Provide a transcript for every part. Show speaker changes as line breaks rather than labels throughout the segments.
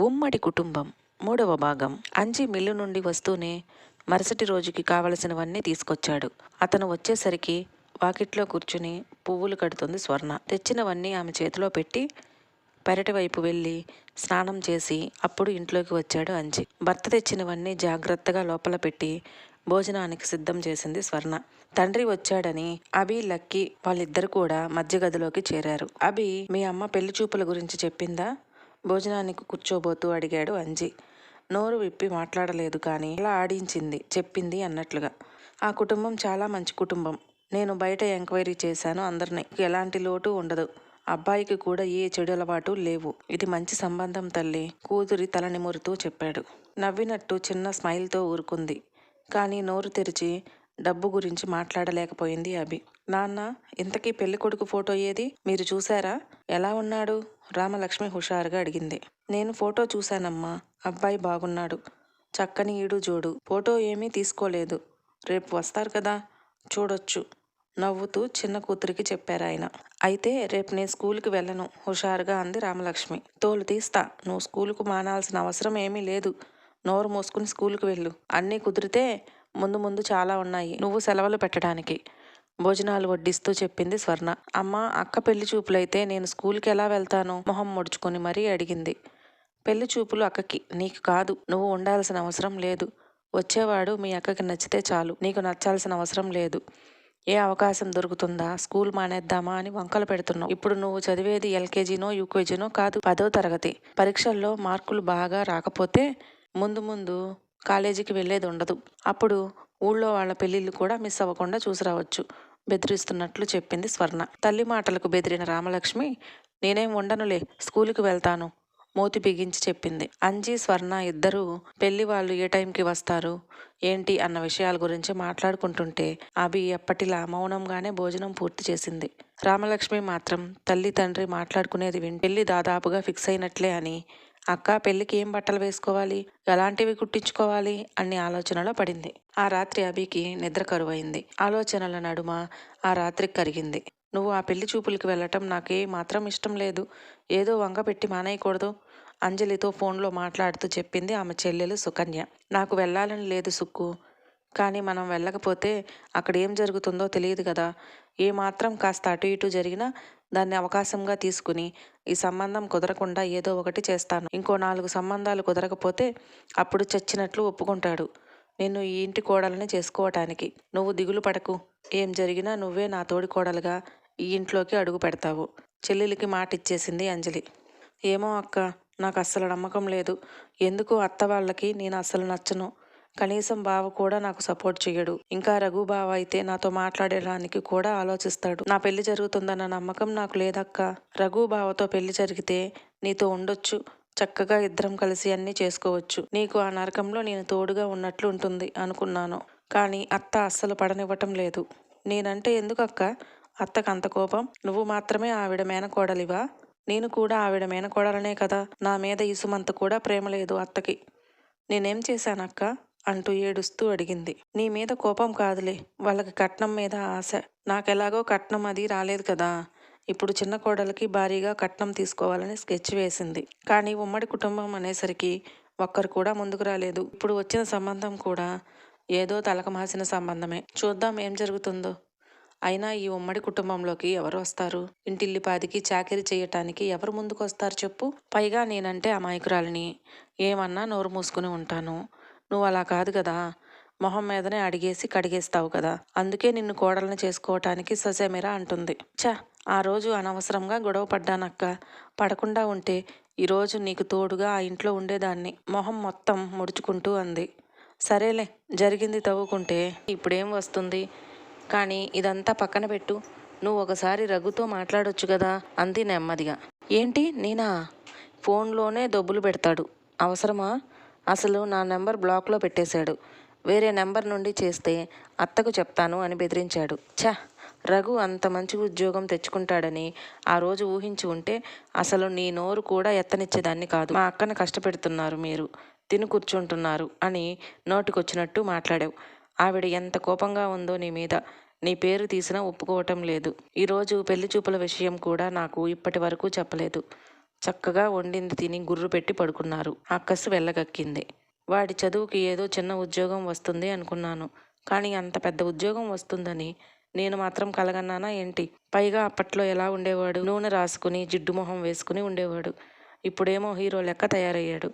ఉమ్మడి కుటుంబం మూడవ భాగం. అంజి మిల్లు నుండి వస్తూనే మరుసటి రోజుకి కావలసినవన్నీ తీసుకొచ్చాడు. అతను వచ్చేసరికి వాకిట్లో కూర్చుని పువ్వులు కడుతుంది స్వర్ణ. తెచ్చినవన్నీ ఆమె చేతిలో పెట్టి పెరటి వైపు వెళ్ళి స్నానం చేసి అప్పుడు ఇంట్లోకి వచ్చాడు అంజి. భర్త తెచ్చినవన్నీ జాగ్రత్తగా లోపల పెట్టి భోజనానికి సిద్ధం చేసింది స్వర్ణ. తండ్రి వచ్చాడని అభి లక్కీ వాళ్ళిద్దరు కూడా మధ్య గదిలోకి చేరారు. అభి మీ అమ్మ పెళ్ళి చూపుల గురించి చెప్పిందా? భోజనానికి కూర్చోబోతూ అడిగాడు అంజి. నోరు విప్పి మాట్లాడలేదు కానీ అలా ఆడించింది చెప్పింది అన్నట్లుగా. ఆ కుటుంబం చాలా మంచి కుటుంబం. నేను బయట ఎంక్వైరీ చేశాను అందరినీ. ఎలాంటి లోటు ఉండదు. అబ్బాయికి కూడా ఏ చెడు అలవాటు లేవు. ఇది మంచి సంబంధం తల్లి కూతురి తల నిమురుతూ చెప్పాడు. నవ్వినట్టు చిన్న స్మైల్తో ఊరుకుంది. కానీ నోరు తెరిచి డబ్బు గురించి మాట్లాడలేకపోయింది అభి. నాన్న ఇంతకీ పెళ్ళి కొడుకు ఫోటో ఏది? మీరు చూసారా ఎలా ఉన్నాడు? రామలక్ష్మి హుషారుగా అడిగింది. నేను ఫోటో చూశానమ్మా అబ్బాయి బాగున్నాడు చక్కని ఈడు జోడు ఫోటో ఏమీ తీసుకోలేదు. రేపు వస్తారు కదా చూడొచ్చు నవ్వుతూ చిన్న కూతురికి చెప్పారు ఆయన. అయితే రేపు నేను స్కూల్కి వెళ్ళను హుషారుగా అంది రామలక్ష్మి. తోలు తీస్తా నువ్వు స్కూలుకు మానాల్సిన అవసరం ఏమీ లేదు నోరు మూసుకుని స్కూల్కి వెళ్ళు. అన్నీ కుదిరితే ముందు ముందు చాలా ఉన్నాయి నువ్వు సెలవులు పెట్టడానికి. భోజనాలు వడ్డిస్తూ చెప్పింది స్వర్ణ. అమ్మ అక్క పెళ్ళి చూపులైతే నేను స్కూల్కి ఎలా వెళ్తాను? మొహం ముడుచుకొని మరీ అడిగింది. పెళ్ళి చూపులు అక్కకి. నీకు కాదు. నువ్వు ఉండాల్సిన అవసరం లేదు. వచ్చేవాడు మీ అక్కకి నచ్చితే చాలు. నీకు నచ్చాల్సిన అవసరం లేదు. ఏ అవకాశం దొరుకుతుందా? స్కూల్ మానేద్దామా అని వంకలు పెడుతున్నావు. ఇప్పుడు నువ్వు చదివేది ఎల్కేజీనో యూకేజీనో కాదు. పదో తరగతి. పరీక్షల్లో మార్కులు బాగా రాకపోతే ముందు ముందు కాలేజీకి వెళ్ళేది ఉండదు. అప్పుడు ఊళ్ళో వాళ్ళ పెళ్ళిళ్ళు కూడా మిస్ అవ్వకుండా చూసి రావచ్చు బెదిరిస్తున్నట్లు చెప్పింది స్వర్ణ. తల్లి మాటలకు బెదిరిన రామలక్ష్మి నేనేం ఉండనులే స్కూలుకి వెళ్తాను మూతి బిగించి చెప్పింది. అంజీ స్వర్ణ ఇద్దరూ పెళ్ళి వాళ్ళు ఏ టైంకి వస్తారు ఏంటి అన్న విషయాల గురించి మాట్లాడుకుంటుంటే అభి ఎప్పటిలా మౌనంగానే భోజనం పూర్తి చేసింది. రామలక్ష్మి మాత్రం తల్లి తండ్రి మాట్లాడుకునేది విని పెళ్ళి దాదాపుగా ఫిక్స్ అయినట్లే అని అక్క పెళ్ళికి ఏం బట్టలు వేసుకోవాలి? ఎలాంటివి కుట్టించుకోవాలి? అన్ని ఆలోచనలో పడింది. ఆ రాత్రి అభికి నిద్ర కరువైంది. ఆలోచనల నడుమ ఆ రాత్రి కరిగింది. నువ్వు ఆ పెళ్ళి చూపులకి వెళ్ళటం నాకే మాత్రం ఇష్టం లేదు. ఏదో వంగ పెట్టి మానేయకూడదు. అంజలితో ఫోన్లో మాట్లాడుతూ చెప్పింది ఆమె చెల్లెలు సుకన్య. నాకు వెళ్ళాలని లేదు సుక్కు. కానీ మనం వెళ్ళకపోతే అక్కడ ఏం జరుగుతుందో తెలియదు కదా. ఏ మాత్రం కాస్త అటు ఇటు జరిగినా దాన్ని అవకాశంగా తీసుకుని ఈ సంబంధం కుదరకుండా ఏదో ఒకటి చేస్తాను. ఇంకో నాలుగు సంబంధాలు కుదరకపోతే అప్పుడు చచ్చినట్లు ఒప్పుకుంటాడు. నిన్ను ఈ ఇంటి కోడలని చేసుకోవటానికి. నువ్వు దిగులు పడకు. ఏం జరిగినా నువ్వే నా తోడి కోడలుగా ఈ ఇంట్లోకి అడుగు పెడతావు. చెల్లెలికి మాట ఇచ్చేసింది అంజలి. ఏమో అక్క నాకు అస్సలు నమ్మకం లేదు. ఎందుకు అత్త వాళ్ళకి నేను అస్సలు నచ్చను? కనీసం బావ కూడా నాకు సపోర్ట్ చేయడు ఇంకా రఘు బావ అయితే నాతో మాట్లాడడానికి కూడా ఆలోచిస్తాడు. నా పెళ్ళి జరుగుతుందన్న నమ్మకం నాకు లేదక్క. రఘు బావతో పెళ్ళి జరిగితే నీతో ఉండొచ్చు. చక్కగా ఇద్దరం కలిసి అన్నీ చేసుకోవచ్చు. నీకు ఆ నరకంలో నేను తోడుగా ఉన్నట్లు ఉంటుంది అనుకున్నాను. కానీ అత్త అస్సలు పడనివ్వటం లేదు. నేనంటే ఎందుకు అక్క అత్తకు అంత కోపం? నువ్వు మాత్రమే ఆవిడ మేనకోడలివా? నేను కూడా ఆవిడ మేనకోడలనే కదా. నా మీద ఇసుమంత కూడా ప్రేమ లేదు అత్తకి. నేనేం చేశానక్క? అంటూ ఏడుస్తూ అడిగింది. నీ మీద కోపం కాదులే. వాళ్ళకి కట్నం మీద ఆశ. నాకెలాగో కట్నం అది రాలేదు కదా. ఇప్పుడు చిన్న కోడలికి భారీగా కట్నం తీసుకోవాలని స్కెచ్ వేసింది. కానీ ఉమ్మడి కుటుంబం అనేసరికి ఒక్కరు కూడా ముందుకు రాలేదు. ఇప్పుడు వచ్చిన సంబంధం కూడా ఏదో తలకమాసిన సంబంధమే. చూద్దాం ఏం జరుగుతుందో. అయినా ఈ ఉమ్మడి కుటుంబంలోకి ఎవరు వస్తారు? ఇంటిల్లిపాదికి చాకరీ చేయటానికి ఎవరు ముందుకు వస్తారు చెప్పు. పైగా నేనంటే అమాయకురాలిని. ఏమన్నా నోరు మూసుకుని ఉంటాను. నువ్వు అలా కాదు కదా. మొహం మీదనే అడిగేసి కడిగేస్తావు కదా. అందుకే నిన్ను కోడల్ని చేసుకోవటానికి ససేమిరా అంటుంది. ఛ ఆ రోజు అనవసరంగా గొడవ పడ్డానక్క. పడకుండా ఉంటే ఈరోజు నీకు తోడుగా ఆ ఇంట్లో ఉండేదాన్ని. మొహం మొత్తం ముడుచుకుంటూ అంది. సరేలే జరిగింది తవ్వుకుంటే ఇప్పుడేం వస్తుంది? కానీ ఇదంతా పక్కన పెట్టు. నువ్వు ఒకసారి రఘుతో మాట్లాడొచ్చు కదా అంది నెమ్మదిగా. ఏంటి నేనా? ఫోన్లోనే దొబ్బులు పెడతాడు. అవసరమా? అసలు నా నెంబర్ బ్లాక్లో పెట్టేశాడు. వేరే నెంబర్ నుండి చేస్తే అత్తకు చెప్తాను అని బెదిరించాడు. ఛ! రఘు అంత మంచి ఉద్యోగం తెచ్చుకుంటాడని ఆ రోజు ఊహించి ఉంటే అసలు నీ నోరు కూడా ఎత్తనిచ్చేదాన్ని కాదు. మా అక్కను కష్టపెడుతున్నారు మీరు. తిని కూర్చుంటున్నారు అని నోటికొచ్చినట్టు మాట్లాడావు. ఆవిడ ఎంత కోపంగా ఉందో నీ మీద. నీ పేరు తీసినా ఒప్పుకోవటం లేదు. ఈరోజు పెళ్ళి చూపుల విషయం కూడా నాకు ఇప్పటి వరకు చెప్పలేదు. చక్కగా వండింది తిని గుర్రు పెట్టి పడుకున్నారు. అక్కసు వెళ్ళగక్కింది వాడి చదువుకి ఏదో చిన్న ఉద్యోగం వస్తుంది అనుకున్నాను. కానీ అంత పెద్ద ఉద్యోగం వస్తుందని నేను మాత్రం కలగన్నానా ఏంటి? పైగా అప్పట్లో ఎలా ఉండేవాడు? నూనె రాసుకుని జిడ్డు మొహం వేసుకుని ఉండేవాడు. ఇప్పుడేమో హీరో లెక్క తయారయ్యాడు.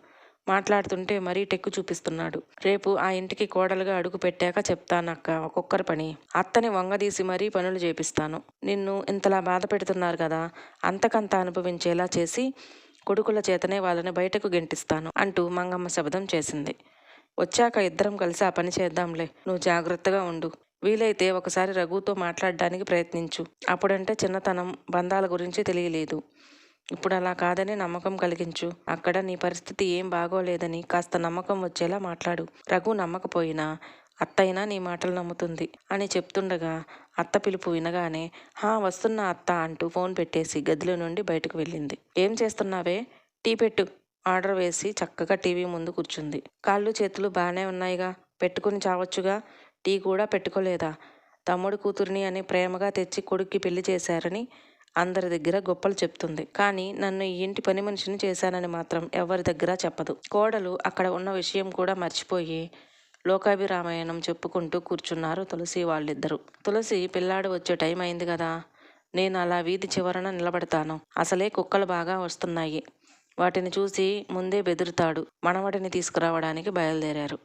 మాట్లాడుతుంటే మరీ టెక్కు చూపిస్తున్నాడు. రేపు ఆ ఇంటికి కోడలుగా అడుగు పెట్టాక చెప్తానక్క ఒక్కొక్కరి పని. అత్తని వంగదీసి మరీ పనులు చేపిస్తాను. నిన్ను ఇంతలా బాధ పెడుతున్నారు కదా అంతకంత అనుభవించేలా చేసి కొడుకుల చేతనే వాళ్ళని బయటకు గెంటిస్తాను అంటూ మంగమ్మ శబ్దం చేసింది. వచ్చాక ఇద్దరం కలిసి ఆ పని చేద్దాంలే నువ్వు జాగ్రత్తగా ఉండు. వీలైతే ఒకసారి రఘుతో మాట్లాడడానికి ప్రయత్నించు. అప్పుడంటే చిన్నతనం బంధాల గురించి తెలియలేదు. ఇప్పుడు అలా కాదని నమ్మకం కలిగించు. అక్కడ నీ పరిస్థితి ఏం బాగోలేదని కాస్త నమ్మకం వచ్చేలా మాట్లాడు. రఘు నమ్మకపోయినా అత్తయినా నీ మాటలు నమ్ముతుంది అని చెప్తుండగా అత్త పిలుపు వినగానే హా వస్తున్నా అత్త అంటూ ఫోన్ పెట్టేసి గదిలో నుండి బయటకు వెళ్ళింది. ఏం చేస్తున్నావే? టీ పెట్టు. ఆర్డర్ వేసి చక్కగా టీవీ ముందు కూర్చుంది. కాళ్ళు చేతులు బాగానే ఉన్నాయిగా. పెట్టుకుని చావచ్చుగా? టీ కూడా పెట్టుకోలేదా? తమ్ముడు కూతురిని అని ప్రేమగా తెచ్చి కొడుక్కి పెళ్ళి చేశారని అందరి దగ్గర గొప్పలు చెప్తుంది. కానీ నన్ను ఈ ఇంటి పని మనిషిని చేశానని మాత్రం ఎవరి దగ్గర చెప్పదు. కోడలు అక్కడ ఉన్న విషయం కూడా మర్చిపోయి లోకాభిరామాయణం చెప్పుకుంటూ కూర్చున్నారు తులసి వాళ్ళిద్దరూ. తులసి పిల్లాడు వచ్చే టైం అయింది కదా. నేను అలా వీధి చివరన నిలబడతాను. అసలే కుక్కలు బాగా వస్తున్నాయి. వాటిని చూసి ముందే బెదురుతాడు. మనవడిని తీసుకురావడానికి బయలుదేరారు.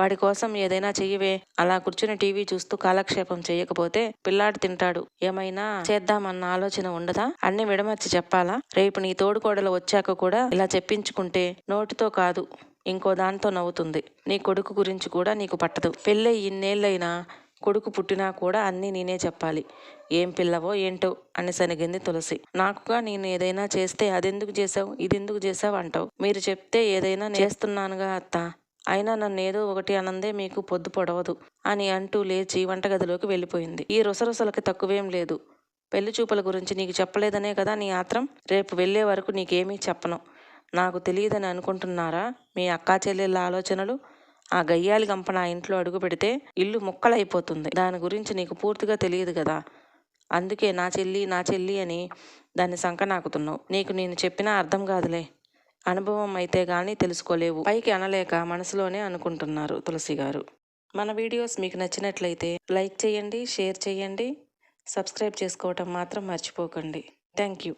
వాడి కోసం ఏదైనా చెయ్యవే. అలా కూర్చుని టీవీ చూస్తూ కాలక్షేపం చేయకపోతే పిల్లాడు తింటాడు. ఏమైనా చేద్దామన్న ఆలోచన ఉండదా? అన్ని విడమర్చి చెప్పాలా? రేపు నీ తోడుకోడలు వచ్చాక కూడా ఇలా చెప్పించుకుంటే నోటితో కాదు ఇంకో దాంతో నవ్వుతుంది. నీ కొడుకు గురించి కూడా నీకు పట్టదు. పెళ్ళై ఇన్నేళ్ళైనా కొడుకు పుట్టినా కూడా అన్నీ నేనే చెప్పాలి. ఏం పిల్లవో ఏంటో అని సనిగింది తులసి. నాకుగా నేను ఏదైనా చేస్తే అదెందుకు చేసావు ఇదెందుకు చేసావు అంటావు. మీరు చెప్తే ఏదైనా చేస్తున్నానుగా అత్త. అయినా నన్ను ఏదో ఒకటి అనందే మీకు పొద్దు పొడవదు అని అంటూ లేచి వంటగదిలోకి వెళ్ళిపోయింది. ఈ రుసరుసలకి తక్కువేం లేదు. పెళ్ళి చూపుల గురించి నీకు చెప్పలేదనే కదా నీ ఆత్రం? రేపు వెళ్ళే వరకు నీకేమీ చెప్పను. నాకు తెలియదని అనుకుంటున్నారా మీ అక్కా చెల్లెళ్ళ ఆలోచనలు? ఆ గయ్యాలి గంప నా ఇంట్లో అడుగు పెడితే ఇల్లు ముక్కలైపోతుంది. దాని గురించి నీకు పూర్తిగా తెలియదు కదా. అందుకే నా చెల్లి నా చెల్లి అని దాన్ని సంక నాకుతున్నావు నీకు నేను చెప్పినా అర్థం కాదులే. అనుభవం అయితే కానీ తెలుసుకోలేవు. పైకి అనలేక మనసులోనే అనుకుంటున్నారు తులసి గారు. మన వీడియోస్ మీకు నచ్చినట్లయితే లైక్ చేయండి షేర్ చేయండి సబ్స్క్రైబ్ చేసుకోవటం మాత్రం మర్చిపోకండి. Thank you